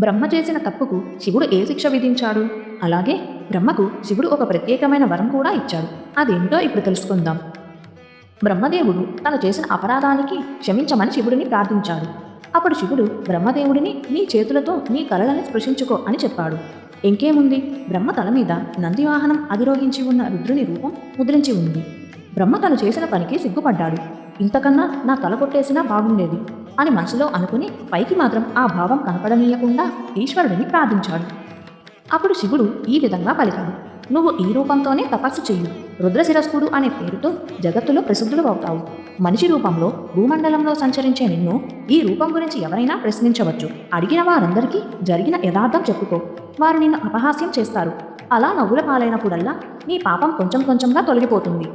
బ్రహ్మ చేసిన తప్పుకు శివుడు ఏ శిక్ష విధించాడు? అలాగే బ్రహ్మకు శివుడు ఒక ప్రత్యేకమైన వరం కూడా ఇచ్చాడు. అదేమిటో ఇప్పుడు తెలుసుకుందాం. బ్రహ్మదేవుడు తను చేసిన అపరాధానికి క్షమించమని శివుడిని ప్రార్థించాడు. అప్పుడు శివుడు బ్రహ్మదేవుడిని నీ చేతులతో నీ కలలని స్పృశించుకో అని చెప్పాడు. ఇంకేముంది? బ్రహ్మ తల మీద నందివాహనం అధిరోహించి ఉన్న రుద్రుని రూపం ముద్రించి ఉంది. బ్రహ్మ తను చేసిన పనికి సిగ్గుపడ్డాడు. ఇంతకన్నా నా తల కొట్టేసినా బాగుండేది. అని మనసులో అనుకుని పైకి మాత్రం ఆ భావం కనపడనీయకుండా ఈశ్వరుడిని ప్రార్థించాడు. అప్పుడు శివుడు ఈ విధంగా పలికాడు. నువ్వు ఈ రూపంతోనే తపస్సు చెయ్యి. రుద్రశిరస్కుడు అనే పేరుతో జగత్తులో ప్రసిద్ధులు అవుతావు. మనిషి రూపంలో భూమండలంలో సంచరించే నిన్ను ఈ రూపం గురించి ఎవరైనా ప్రశ్నించవచ్చు. అడిగిన వారందరికీ జరిగిన యథార్థం చెప్పుకో. వారు నిన్ను అపహాస్యం చేస్తారు. అలా నవ్వుల పాలైనప్పుడల్లా నీ పాపం కొంచెం కొంచెంగా తొలగిపోతుంది.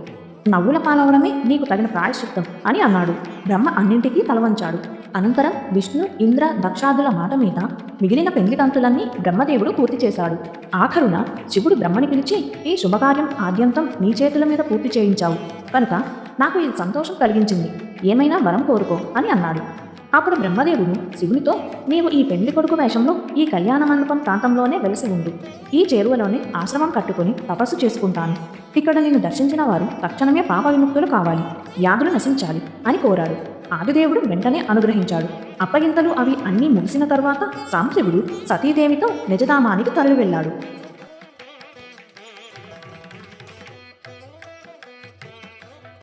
నవ్వుల పాలవడమే నీకు తగిన ప్రాయశ్చిత్తం అని అన్నాడు. బ్రహ్మ అన్నింటికీ తలవంచాడు. అనంతరం విష్ణు ఇంద్ర దక్షాదుల మాట మీద మిగిలిన పెండ్లి తంతులన్నీ బ్రహ్మదేవుడు పూర్తి చేశాడు. ఆఖరున శివుడు బ్రహ్మని పిలిచి ఈ శుభకార్యం ఆద్యంతం నీ చేతుల మీద పూర్తి చేయించావు. కనుక నాకు ఇది సంతోషం కలిగించింది. ఏమైనా వరం కోరుకో అని అన్నాడు. అప్పుడు బ్రహ్మదేవుడు శివునితో నీవు ఈ పెళ్ళి కొడుకు వేషంలో ఈ కళ్యాణ మండపం ప్రాంతంలోనే వెలిసి ఉండు. ఈ చేరువలోనే ఆశ్రమం కట్టుకుని తపస్సు చేసుకుంటాను. ఇక్కడ నిన్ను దర్శించిన వారు తక్షణమే పాప విముక్తులు కావాలి. వ్యాధులు నశించాలి అని కోరాడు. ఆదిదేవుడు వెంటనే అనుగ్రహించాడు. అప్పగింతలు అవి అన్నీ ముగిసిన తర్వాత సాంశివుడు సతీదేవితో నిజధామానికి తరలి వెళ్ళాడు.